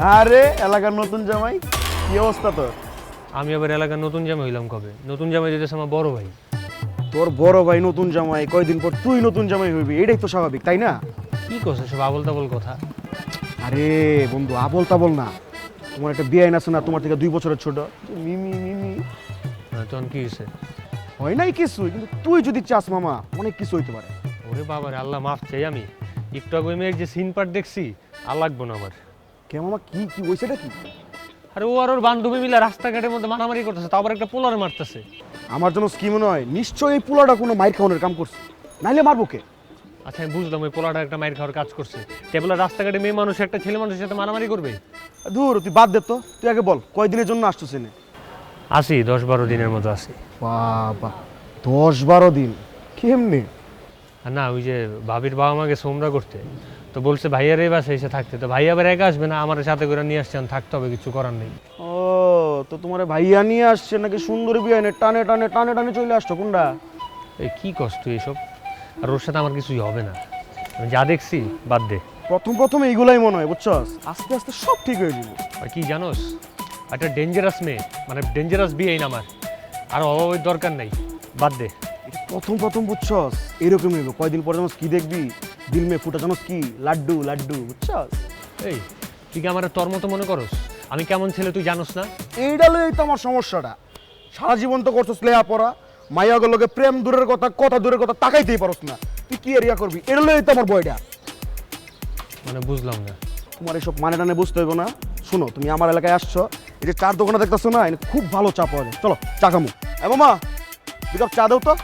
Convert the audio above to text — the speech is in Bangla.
আরে এলাকার নতুন জামাই? কি অবস্থা তোর? আমি আবার এলাকার নতুন জামাই হইলাম কবে? নতুন জামাই দিতেছে আমার বড় ভাই। তোর বড় ভাই নতুন জামাই কয়দিন পর তুই নতুন জামাই হইবি? এটাই তো স্বাভাবিক তাই না? কি করছে সব আবল তাবল কথা? আরে বন্ধু আবল তাবল না। তোমার একটা বিয়ে আছে না তোমার থেকে দুই বছরের ছোট। মিমি মিমি হ্যাঁ, তখন কি হয়েছে? হয় নাই কিছু কিন্তু তুই যদি চাস মামা অনেক কিছু হইতে পারে। ওরে বাবার আল্লাহ মাফ চাই আমি। একটু আগে মেয়ের যে সিন পার্ট দেখছি আর লাগবো না আমার। কে মামা কি কি হয়েছেটা কি? আরে ও আর ওর বান্ধবী মিলে রাস্তাঘাটের মধ্যে মারামারি করতেছে তারপর একটা পোলারে মারতেছে। আমার জন্য স্কিম নয় নিশ্চয়ই এই পুলাটা কোনো মাইর খাওয়ানোর কাম করছে। নাইলে মারবো কে? আচ্ছা আমি বুঝলাম ওই পোলাটা একটা মায়ের খাওয়ার কাজ করছে। টেবলে রাস্তাঘাটে মেয়ে মানুষ একটা ছেলে মানুষের সাথে মারামারি করবে? দূর তুই বাদ দে তো। তুই আগে বল কয়দিনের জন্য আসছিস এনে আসি দশ বারো দিনের মতো আসি। বাবা দশ বারো দিন? কেমনে? না ওই যে ভাবির বাবা মাকে সোমরা করতে। তো বলছে ভাইয়ার এই বাসায় এসে থাকতে। তো ভাইয়া আবার একা আসবে না? আমার সাথে করে নিয়ে আসছেন থাকতে হবে কিছু করার নেই। ও তো তোমার ভাইয়া নিয়ে আসছে নাকি সুন্দরী বিয়ে এনে টানে টানে টানে টানে চলে আসছো কোনটা? এই কি কষ্ট এইসব আর ওর সাথে আমার কিছুই হবে না। আমি যা দেখছি বাদ দে। প্রথম প্রথম এইগুলাই মনে হয় বুঝছস? আস্তে আস্তে সব ঠিক হয়ে যাবে। আর কি জানোস? একটা ডেঞ্জারাস মেয়ে মানে ডেঞ্জারাস বিয়ে এই না আমার। আর অভাবের দরকার নাই। বাদ দে। এটা প্রথম প্রথম বুঝছস? এরকম হইব কয়দিন পরে জানোস কি দেখবি? দিল মে ফুটা জানোস কি? লাড্ডু লাড্ডু বুঝছস? এই তুই কি আমার তোর মতো মনে করস? আমি কেমন ছেলে তুই জানোস না? এইটা লই তো আমার সমস্যাটা। সারা জীবন তো করছস লেয়া পড়া মাইয়াগুলোকে প্রেম দূরের কথা কথা দূরের কথা তাকাইতেই পারস না। তুই কি এরিয়া করবি? এটা লই তো আমার বয়টা মানে বুঝলাম না। তোমার এসব মানে টানে বুঝতে হইব না। শুনো তুমি আমার এলাকায় আসছো। এই যে চার দোকানে দেখতেছো না খুব ভালো চা পাওয়া যায়। চলো চা খামু। এ মামা দু কাপ চা দাও তো।